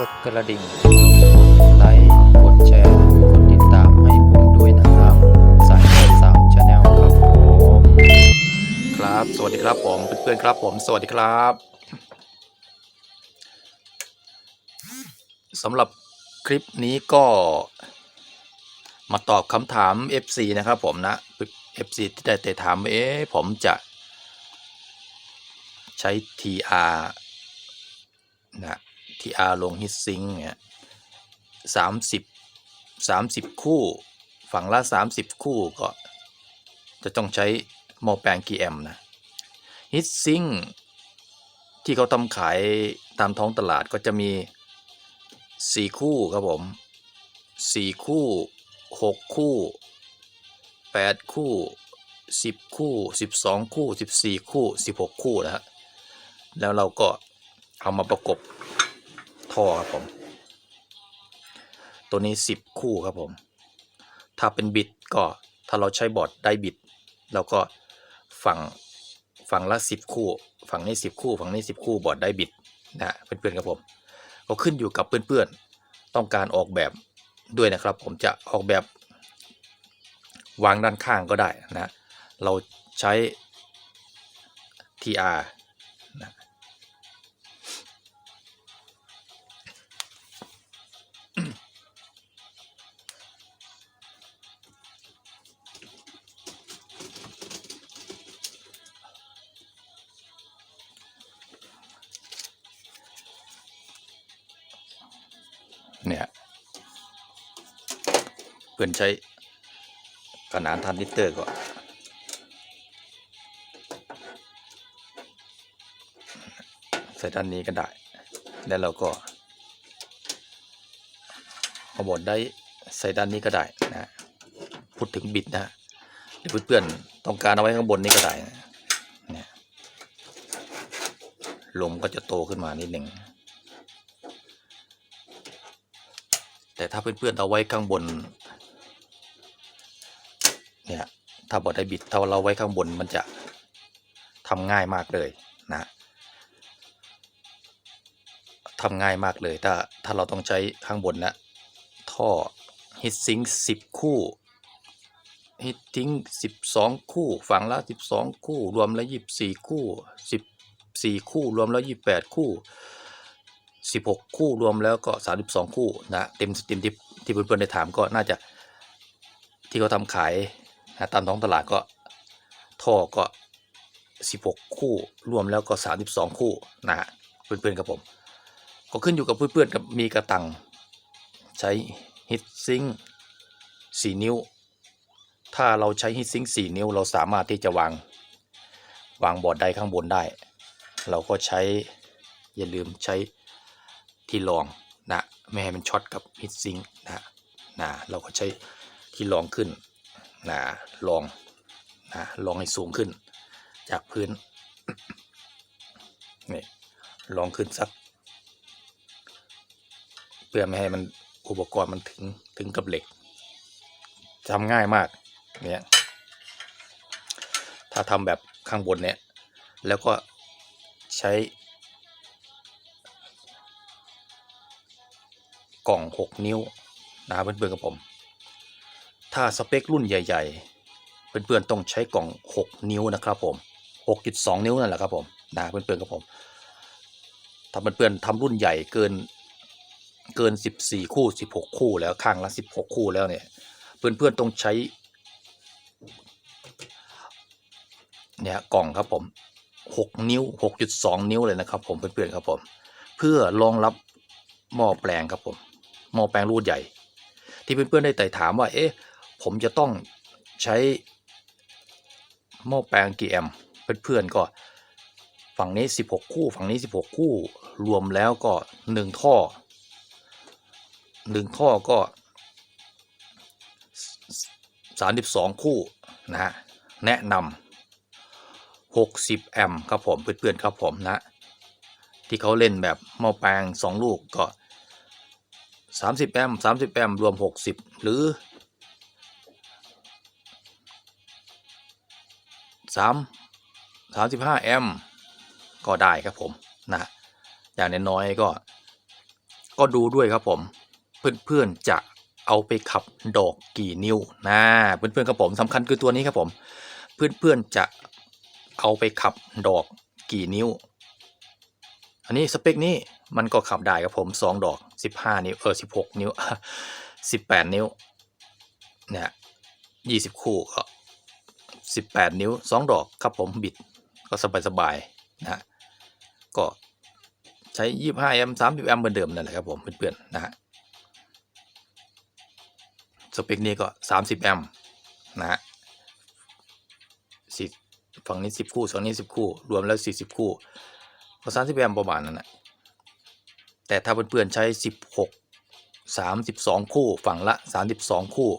กดกระดิ่ง กดไลค์ กดแชร์ กดติดตามให้ผมด้วยนะครับ สายสามชาแนลครับผม ครับ สวัสดีครับผม เพื่อนๆครับผม สวัสดีครับสำหรับคลิปนี้ก็มาตอบคำถาม FC นะครับผมนะ FC ที่ได้แต่ถามว่าเอ๊ะผมจะใช้ TR นะ TR ลงฮิตซิงเนี่ยสามสิบสามสิบคู่ ฝั่งละสามสิบคู่ก็ จะต้องใช้หม้อแปลงกี่แอมนะฮิตซิงที่เขาทำขายตามท้องตลาดก็จะมีสี่คู่ครับผมสี่คู่หกคู่แปดคู่สิบคู่สิบสองคู่สิบสี่คู่สิบหกคู่นะฮะแล้วเราก็เอามาประกบ ท่อครับผม ตัวนี้สิบคู่ครับผม ถ้าเป็นบิดก็ถ้าเราใช้บอร์ดได้บิดเราก็ฝั่งฝั่งละสิบคู่ ฝั่งนี้สิบคู่ฝั่งนี้สิบคู่บอร์ดได้บิดนะเพื่อนๆครับผมก็ขึ้นอยู่กับเพื่อนๆต้องการออกแบบด้วยนะครับ ผมจะออกแบบวางด้านข้างก็ได้นะ เราใช้ TR เนี่ยเพื่อนใช้ขนานทันลิตเตอร์ก็ใส่ด้านนี้ก็ได้ แล้วเราก็เอาบดได้ใส่ด้านนี้ก็ได้นะพูดถึงบิดนะหรือเพื่อนๆต้องการเอาไว้ข้างบนนี้ก็ได้นะลมก็จะโตขึ้นมานิดหนึ่ง แต่ถ้าเพื่อนๆเอาไว้ข้างบน เนี่ยถ้าบอดได้บิดถ้าเราไว้ข้างบนมันจะทำง่ายมากเลยนะทำง่ายมากเลยถ้าถ้าเราต้องใช้ข้างบนนะท่อฮิตซิงสิบคู่ฮิตซิงสิบสองคู่ฝั่งละสิบสองคู่ รวมแล้วยี่สิบสี่คู่สิบสี่คู่รวมแล้วยี่สิบแปดคู่ 16 คู่รวมแล้วก็ 32 คู่นะเต็มเต็มที่ที่เพื่อนๆได้ถามก็น่าจะที่เขาทำขายนะตามท้องตลาดก็ท่อก็ 16 คู่รวมแล้วก็ 32 คู่นะฮะเพื่อนๆกับผม ก็ขึ้นอยู่กับเพื่อนๆกับมีกระตังใช้ฮิตซิง4นิ้ว ถ้าเราใช้ฮิตซิง4นิ้ว เราสามารถที่จะวางวางบอร์ดใดข้างบนได้ เราก็ใช้อย่าลืมใช้ ที่รองนะไม่ให้มันช็อตกับฮิตซิงนะนะเราก็ใช้ที่รองขึ้นนะรองนะรองให้สูงขึ้น จากพื้นนี่รองขึ้นสัก เพื่อไม่ให้มันอุปกรณ์มันถึงถึงกับเหล็กทำง่ายมากเนี่ยถ้าทำแบบข้างบนเนี่ย แล้วก็ใช้ กล่อง 6 นิ้วนะครับเพื่อนๆกับผม ถ้าสเปครุ่นใหญ่ ๆ เพื่อนๆต้องใช้กล่อง 6 นิ้วนะครับผม 6.2 นิ้วนั่นแหละครับผมนะเพื่อนๆกับผมถ้าเพื่อนๆทำรุ่นใหญ่เกินเกิน 14 คู่ 16 คู่แล้วข้างละ 16 คู่แล้วเนี่ยเพื่อนๆต้องใช้เนี่ยกล่องครับผม 6 นิ้ว 6.2 นิ้วเลยนะครับผมเพื่อนๆครับผม เพื่อรองรับหม้อแปลงครับผม หม้อแปลงรูดใหญ่ ที่เพื่อนๆได้ไต่ถามว่า เอ๊ะ ผมจะต้องใช้หม้อแปลงกี่แอมป์เพื่อนๆก็ ฝั่งนี้ 16 คู่ ฝั่งนี้ 16 คู่ รวมแล้วก็ 1 ท่อ 1 ท่อก็ 32 คู่นะฮะแนะนำ60 แอมป์ครับผมเพื่อนๆครับผมนะที่เขาเล่นแบบหม้อแปลง 2 ลูกก็ 30แอมป์30แอมรวม60หรือ3 35แอมก็ได้ครับผมนะอย่างน้อยๆก็ ก็ดูด้วยครับผม เพื่อนๆจะเอาไปขับดอกกี่นิ้วนะเพื่อนๆครับผมสำคัญคือตัวนี้ครับผม เพื่อนๆจะเอาไปขับดอกกี่นิ้ว อันนี้สเปคนี้มันก็ขับได้ครับผมสองดอก สิบห้านิ้ว เออสิบหกนิ้วสิบแปดนิ้วเนี่ยยี่สิบคู่ก็สิบแปดนิ้วสองดอกครับผมบิดก็สบายสบายๆนะฮะก็ใช้ยี่ห้าแอมสามสิบแอมเหมือนเดิมนั่นแหละครับผมเพื่อนๆนะฮะสเปคนี้ก็สามสิบแอมนะฮะสิฝั่งนี้สิบคู่ฝั่งนี้สิบคู่ รวมแล้วสี่สิบคู่ก็สามสิบแอมประมาณนั้นนะ แต่ถ้าเพื่อนๆใช้สิบหกสามสิบสองคู่ฝั่งละสามสิบสองคู่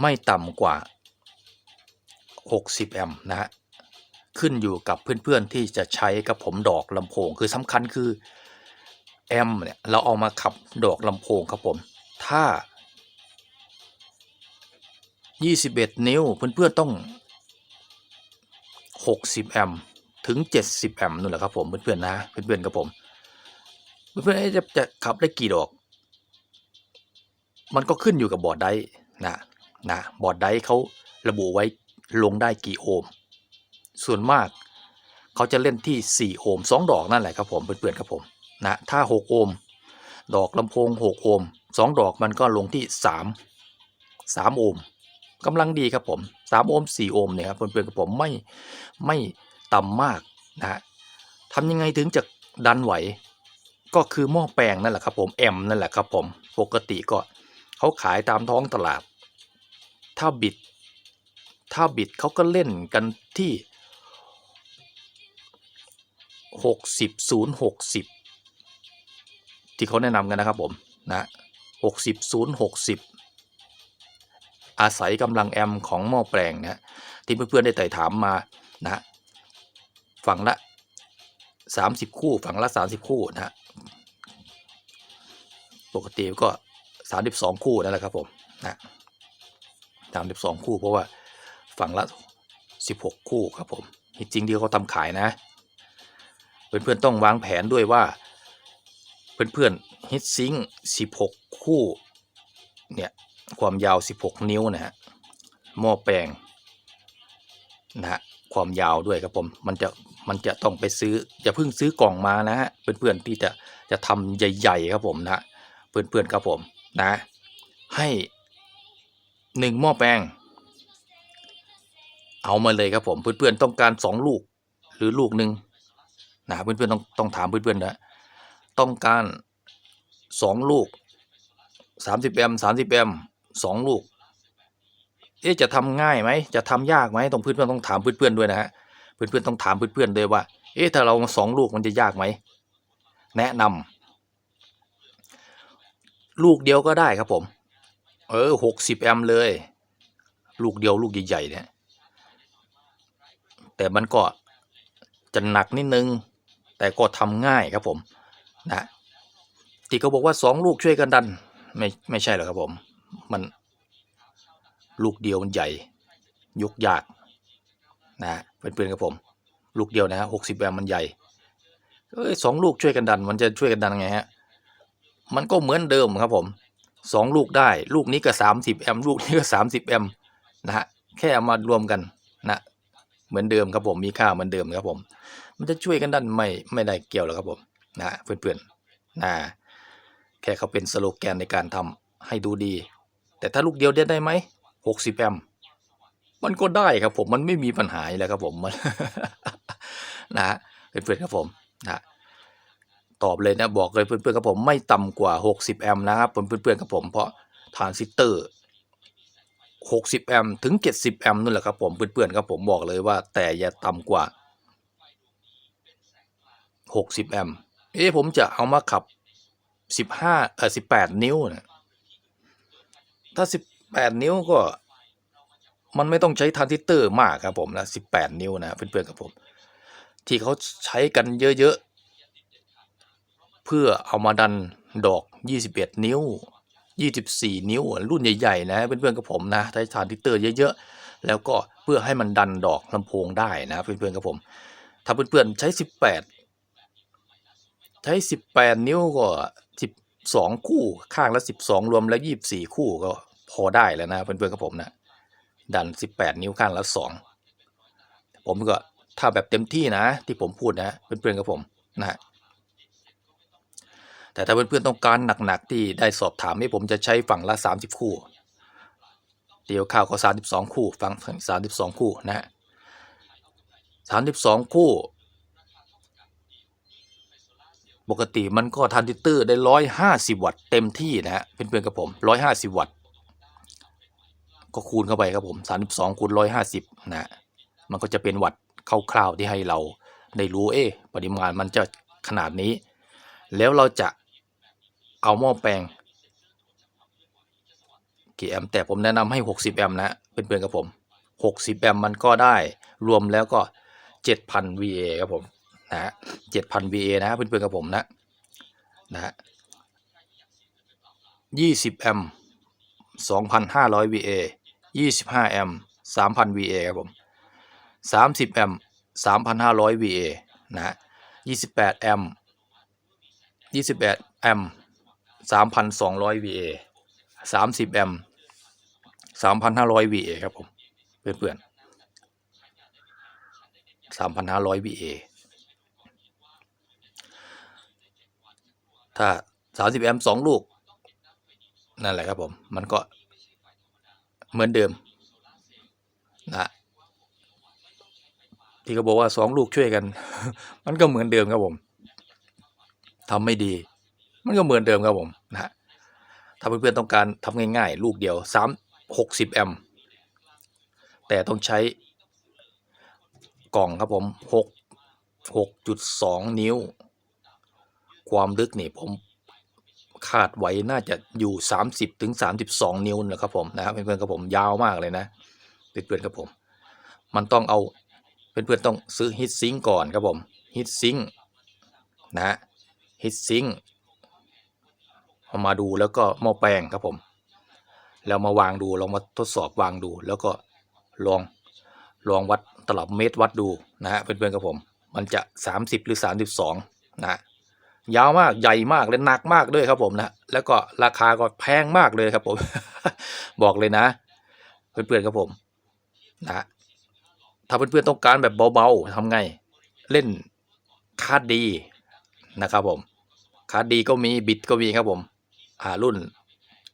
ไม่ต่ำกว่าหกสิบแอมนะฮะขึ้นอยู่กับเพื่อนๆที่จะใช้กับผมดอกลำโพงคือสำคัญคือแอมเนี่ยเราเอามาขับดอกลำโพงครับผม ถ้า 21 นิ้วเพื่อนๆต้อง 60 แอมป์ถึง 70 แอมป์นู่นแหละครับผมเพื่อนๆนะเพื่อนๆครับผม เพื่อนจะจะขับได้กี่ดอก มันก็ขึ้นอยู่กับบอร์ดไดร์นะนะบอร์ดไดร์เขาระบุไว้ลงได้กี่โอห์มส่วนมากเขาจะเล่นที่ 4 โอห์ม2ดอกนั่นแหละครับผมเพื่อนๆครับผมนะถ้า 6 โอห์มดอกลำโพง 6 โอห์ม2ดอกมันก็ลงที่ 3 3 โอห์มกำลังดีครับผม3โอห์ม4โอห์มเนี่ยครับเพื่อนๆกับผมไม่ไม่ต่ำมากนะฮะทำยังไงถึงจะดันไหว ก็คือหม้อแปลงนั่นแหละครับผมแอมนั่นแหละครับผมปกติก็เขาขายตามท้องตลาด ถ้าบิด ถ้าบิดเขาก็เล่นกันที่หกสิบศูนย์หกสิบที่เขาแนะนำกันนะครับผมนะหกสิบศูนย์หกสิบอาศัยกำลังแอมของหม้อแปลงนะที่เพื่อนๆได้ไต่ถามมานะฝั่งละสามสิบคู่ฝั่งละสามสิบคู่นะ ปกติก็สามสิบสองคู่นั่นแหละครับผมนะสามสิบสองคู่เพราะว่าฝั่งละสิบหกคู่ครับผมจริงๆที่เขาทำขายนะ เพื่อนๆต้องวางแผนด้วยว่า เพื่อนๆฮิตซิงค์16คู่เนี่ยความยาว 16 นิ้วนะฮะหม้อแปลงนะฮะความยาวด้วยครับผมมันจะมันจะต้องไปซื้ออย่าเพิ่งซื้อกล่องมานะฮะเพื่อนๆที่จะจะทำใหญ่ ๆ ครับผมนะ เพื่อนๆครับผมนะให้หนึ่งหม้อแปลง เอามาเลยครับผมเพื่อนๆต้องการสองลูกหรือลูกหนึ่งนะเพื่อนๆต้องต้องถามเพื่อนๆนะต้องการสองลูกสามสิบแอมสามสิบแอมสองลูกเอ๊ะจะทำง่ายไหมจะทำยากไหมต้องเพื่อนๆต้องถามเพื่อนๆด้วยนะฮะเพื่อนๆต้องถามเพื่อนๆด้วยว่า เอ๊ะถ้าเราสองลูกมันจะยากไหมแนะนำ ลูกเดียวก็ได้ครับผม เออหกสิบแอมเลย ลูกเดียวลูกใหญ่ๆเนี่ยแต่มันก็จะหนักนิดนึง แต่ก็ทำง่ายครับผมนะที่เขาบอกว่าสองลูกช่วยกันดัน ไม่ไม่ใช่หรอกครับผม มันลูกเดียวมันใหญ่ ยกยากนะเพื่อนครับผม ลูกเดียวนะฮะหกสิบแอมมันใหญ่เอ้ยสองลูกช่วยกันดัน มันจะช่วยกันดันไงฮะ มันก็เหมือนเดิมครับผมสองลูกได้ ลูกนี้ก็สามสิบแอมลูกนี้ก็สามสิบแอมนะฮะแค่เอามารวมกันนะเหมือนเดิมครับผมมีค่าเหมือนเดิมครับผม มันจะช่วยกันดันไม่ไม่ได้เกี่ยวหรอกครับผมนะเพื่อนๆนะแค่เขาเป็นสโลแกนในการทำให้ดูดี แต่ถ้าลูกเดียวได้ไดไหมหกสิบแอมมันก็ได้ครับผมมันไม่มีปัญหาอยู่แล้วครับผมมันนะฮะเพื่อนๆครับผมนะ ตอบเลยนะบอกเลยเพื่อนๆครับผมไม่ต่ำกว่า 60 แอมป์นะครับผมเพื่อนๆครับผมเพราะทรานซิสเตอร์ 60 แอมป์ถึง 70 แอมป์นั่นแหละครับผมเพื่อนๆครับผมบอกเลยว่า แต่อย่าต่ำกว่า 60 แอมป์เอ๊ะผมจะเอามาขับ 15เอ่อ18 นิ้วนะถ้า 18 นิ้วก็มันไม่ต้องใช้ทรานซิสเตอร์มากครับผมนะ 18 นิ้วนะเพื่อนๆครับผม ที่เขาใช้กันเยอะ เพื่อเอามาดันดอก 21 นิ้ว 24 นิ้วรุ่นใหญ่ๆนะเพื่อนๆกับผมนะใช้ทรานซิเตอร์เยอะๆ แล้วก็เพื่อให้มันดันดอกลำโพงได้นะเพื่อนๆกับผม ถ้าเพื่อนๆใช้ 18 ใช้ช้สิบแปดนิ้วก็สิบสองคู่ข้างละสิบสองรวมแล้วยี่บสี่คู่ก็พอได้แล้วนะเพื่อนๆกับผมนะดันสิบแปดนิ้วข้างละสองผมก็ถ้าแบบเต็มที่นะ ที่ผมพูดนะเพื่อนๆกับผมนะฮะ แต่ถ้าเพื่อนๆต้องการหนักๆที่ได้สอบถามให้ผมจะใช้ฝั่งละสามสิบคู่ เดียวข้าวก็สามสิบสองคู่ ฝั่งสามสิบสองคู่นะฮะสามสิบสองคู่ ปกติมันก็ทันติเตอร์ได้ร้อยห้าสิบวัตต์เต็มที่นะฮะเพื่อนๆกับผมร้อยห้าสิบวัตต์ก็คูณเข้าไปครับผม 32คูณ150 นะ มันก็จะเป็นวัตต์คร่าวๆที่ให้เราได้รู้เอ๊ะปริมาณมันจะขนาดนี้ แล้วเราจะ เอาหม้อแปลงกี่แอมป์แต่ผมแนะนำให้ 60 แอมป์นะเพื่อนๆกับผม 60 แอมป์มันก็ได้รวมแล้วก็ 7,000 VA ครับผมนะ7,000 VA นะเพื่อนๆกับผมนะนะ20 แอมป์ 2,500 VA 25 แอมป์ 3,000 VA ครับผม 30 แอมป์ 3,500 VA นะ28 แอมป์ 28 แอมป์ 3,200 VA 30 แอมป์3,500 VA ครับผม เพื่อนๆ3,500 VA ถ้า 30 แอมป์2ลูก นั่นแหละครับผม มันก็เหมือนเดิมนะที่เขาบอกว่าสองลูกช่วยกัน มันก็เหมือนเดิมครับผมทำไม่ดี มันก็เหมือนเดิมครับผมนะฮะถ้าเพื่อนๆต้องการทำง่ายๆ ลูกเดียวสามหกสิบแอมป์แต่ต้องใช้กล่องครับผมหกหกจุดสองนิ้ว ความลึกนี่ผมคาดไว้น่าจะอยู่ 30ถึง32 นิ้วนะครับผมนะครับเพื่อนๆกับผมยาวมากเลยนะเพื่อนๆกับผม มันต้องเอาเพื่อนๆต้องซื้อฮิตซิงก่อนครับผมฮิตซิงนะฮิตซิง เอามาดูแล้วก็หม้อแปลงครับผม แล้วมาวางดูลองมาทดสอบวางดู แล้วก็ลองลองวัดตลับเมตรวัดดูนะฮะเพื่อนๆกับผม มันจะ 30 หรือ 32นะฮะยาวมากใหญ่มากและหนักมากด้วยครับผมนะแล้วก็ราคาก็แพงมากเลยครับผม บอกเลยนะ เพื่อนๆครับผมนะถ้าเพื่อนๆต้องการแบบเบาๆทำไง เล่นคาดดีนะครับผมคาดดีก็มีบิตก็มีครับผม รุ่น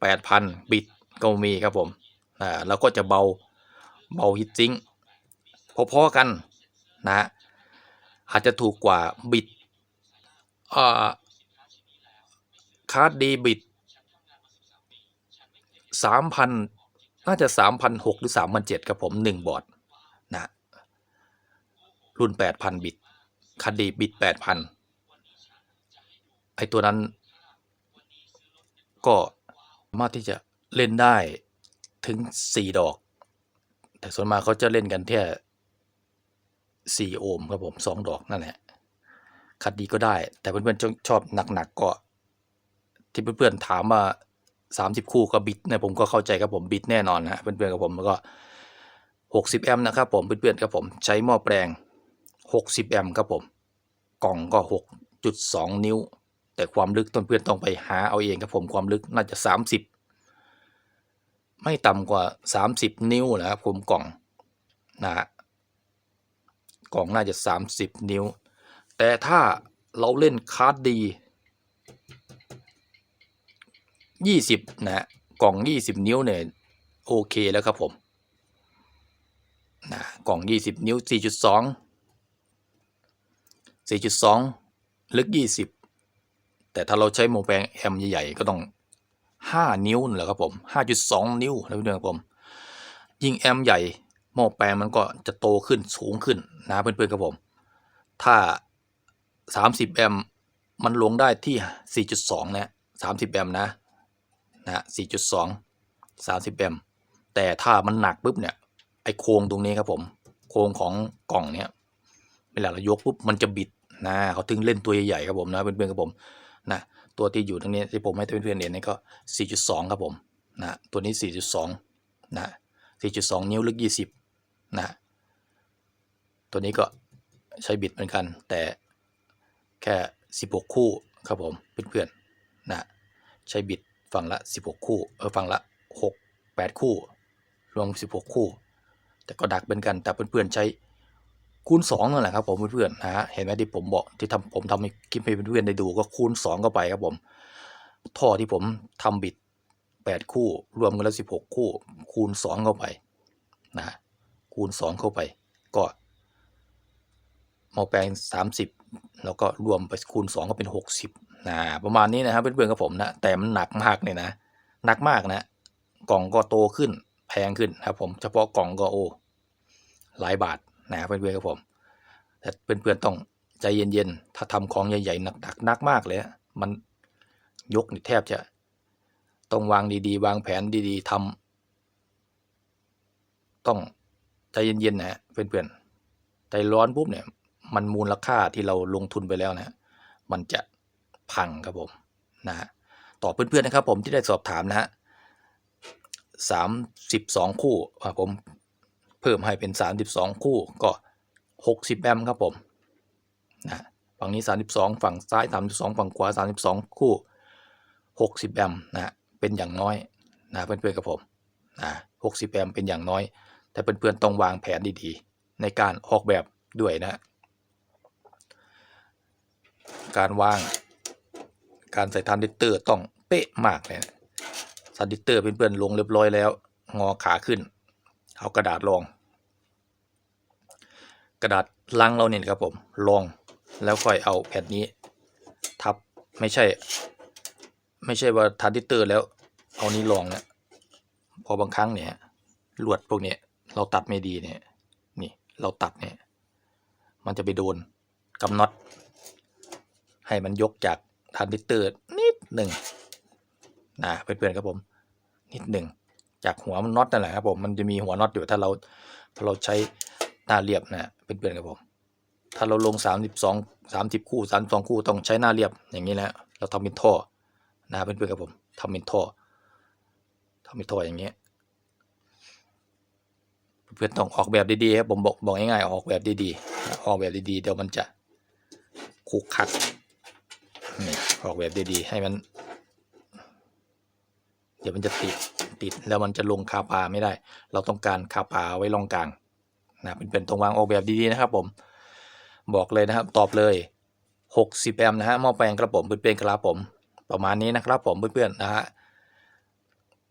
8,000 บิตก็มีครับผมอ่าแล้วก็จะเบาเบาฮิตซิงพอๆกันนะ อาจจะถูกกว่าบิตอ่าคาร์ดดีบิตสามพันน่าจะสามพันหกหรือสามพันเจ็ดครับผมหนึ่งบอร์ดนะ รุ่นแปดพันบิตคาร์ดดีบิตแปดพันไอตัวนั้น ก็สามารถที่จะเล่นได้ถึงสี่ดอก แต่ส่วนมากเขาจะเล่นกันแค่สี่โอห์มครับผมสองดอกนั่นแหละคัดดีก็ได้ แต่เพื่อนๆชอบหนักๆก็ ที่เพื่อนๆถามว่าสามสิบคู่ก็บิดนะผมก็เข้าใจครับผมบิดแน่นอนนะเพื่อนๆกับผมแล้วก็หกสิบแอมป์นะครับผมเพื่อนๆกับผมใช้หม้อแปลงหกสิบแอมป์ครับผม กล่องก็หกจุดสองนิ้ว แต่ความลึกต้นเพื่อนต้องไปหาเอาเองครับผมความลึกน่าจะสามสิบไม่ต่ำกว่าสามสิบนิ้วนะครับผมกล่องนะฮะกล่องน่าจะสามสิบนิ้ว แต่ถ้าเราเล่นคาร์ดดียี่สิบนะฮะกล่องยี่สิบนิ้วเนี่ยโอเคแล้วครับผมนะกล่องยี่สิบนิ้วสี่จุดสองสี่จุดสองลึกยี่สิบ แต่ถ้าเราใช้โมแปลงแอมใหญ่ๆก็ต้องห้านิ้วนั่นแหละครับผมห้าจุดสองนิ้วนะเพื่อนๆครับผม ยิ่งแอมใหญ่หม้อแปลงมันก็จะโตขึ้นสูงขึ้นนะเพื่อนๆครับผม ถ้า 30 แอมมันลงได้ที่ 4.2 นะ30 แอมนะนะ4.2 30 แอมแต่ถ้ามันหนักปุ๊บเนี่ยไอโครงตรงนี้ครับผม โครงของกล่องเนี่ยเวลาเรายกปุ๊บมันจะบิดนะเขาถึงเล่นตัวใหญ่ๆครับผมนะเพื่อนๆครับผม นะตัวที่อยู่ตรงนี้ที่ผมให้เพื่อนๆเห็นนี่ก็ 4.2 ครับผมนะตัวนี้ 4.2 นะ 4.2 นิ้วลึก 20 นะ ตัวนี้ก็ใช้บิดเหมือนกัน แต่แค่ 16 คู่ครับผมเพื่อนๆนะใช้บิดฝั่งละ 16 คู่เออฝั่งละ 6 8 คู่ รวม 16 คู่ แต่ก็ดักเป็นกันแต่เพื่อนๆใช้ คูณ2นั่นแหละครับผมเพื่อนๆนะฮะเห็นไหมที่ผมบอกที่ทำผมทำให้คลิปให้เพื่อนๆได้ดูก็คูณ2เข้าไปครับผมท่อที่ผมทำบิด 8 คู่รวมกันแล้ว 16 คู่ คูณ 2 เข้าไปนะคูณ 2 เข้าไป ก็หมาแปลง 30 แล้วก็รวมไปคูณ 2 ก็เป็น 60นะประมาณนี้นะครับเพื่อนๆกับผมนะแต่มันหนักมากเนี่ยนะหนักมากนะ กล่องก็โตขึ้นแพงขึ้นครับผมเฉพาะกล่องก็โอ้หลายบาท นะเพื่อนๆกับผมแต่เพื่อนๆต้องใจเย็นๆ ถ้าทำของใหญ่ๆหนักๆหนักมากเลยมันยกนี่แทบจะ ต้องวางดีๆ วางแผนดีๆทำต้องใจเย็นๆนะเพื่อนๆใจร้อนปุ๊บเนี่ย มันมูลค่าที่เราลงทุนไปแล้วนะมันจะพังครับผมนะต่อเพื่อนๆนะครับ ผมที่ได้สอบถามนะฮะสามสิบสองคู่ผม เพิ่มให้เป็นสามสิบสองคู่ก็หกสิบแอมป์ครับผมนะฝั่งนี้สามสิบสองฝั่งซ้ายสามสิบสองฝั่งขวาสามสิบสองคู่หกสิบแอมป์นะเป็นอย่างน้อยนะเพื่อนๆกับผมนะหกสิบแอมป์เป็นอย่างน้อย แต่เพื่อนๆต้องวางแผนดีๆ ในการออกแบบด้วยนะ การวางการใส่ทรานซิเตอร์ต้องเป๊ะมากเลยนะทรานซิเตอร์เพื่อนๆลงเรียบร้อยแล้ว งอขาขึ้น เอากระดาษรอง กระดาษลังเราเนี่ยครับผมรองแล้วค่อยเอาแผ่นนี้ ทับไม่ใช่ ไม่ใช่ว่าทรานซิเตอร์แล้วเอานี้รองนะพอบางครั้งเนี่ยลวดพวกเนี้ยเราตัดไม่ดีเนี่ยนี่เราตัดเนี่ยมันจะไปโดนกับน็อตให้มันยกจากทรานซิเตอร์นิดหนึ่งนะเพื่อนๆครับผม นิดหนึ่ง จากหัวมันน็อตนั่นแหละครับผมมันจะมีหัวน็อตอยู่ถ้าเราถ้าเราใช้หน้าเรียบนะเพื่อนๆครับผมถ้าเราลง 32 30 คู่32คู่ต้องใช้หน้าเรียบอย่างนี้แหละเราทำเป็นท่อนะเพื่อนๆครับผมทำเป็นท่อทำเป็นท่ออย่างเงี้ยเพื่อนต้องออกแบบดีๆครับผมบอกบอกง่ายๆออกแบบดีๆออกแบบดีๆเดี๋ยวมันจะคุกคักออกแบบดีๆให้มัน เดี๋ยวมันจะติด ติด แล้วมันจะลงคาปาไม่ได้ เราต้องการคาปาไว้รองกลางนะเป็นเป็นตรงวางออกแบบดีๆนะครับผมบอกเลยนะครับตอบเลย 60 แอมป์นะฮะหม้อแปลงกระผมเป็นๆครับผม ประมาณนี้นะครับผมเพื่อนๆนะฮะ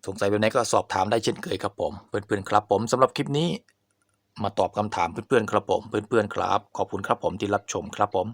สงสัยแบบไหนก็สอบถามได้เช่นเคยครับผมเพื่อนๆครับผมสำหรับคลิปนี้มาตอบคำถามเพื่อนๆครับผมเพื่อนๆครับ ขอบคุณครับผมที่รับชมครับผม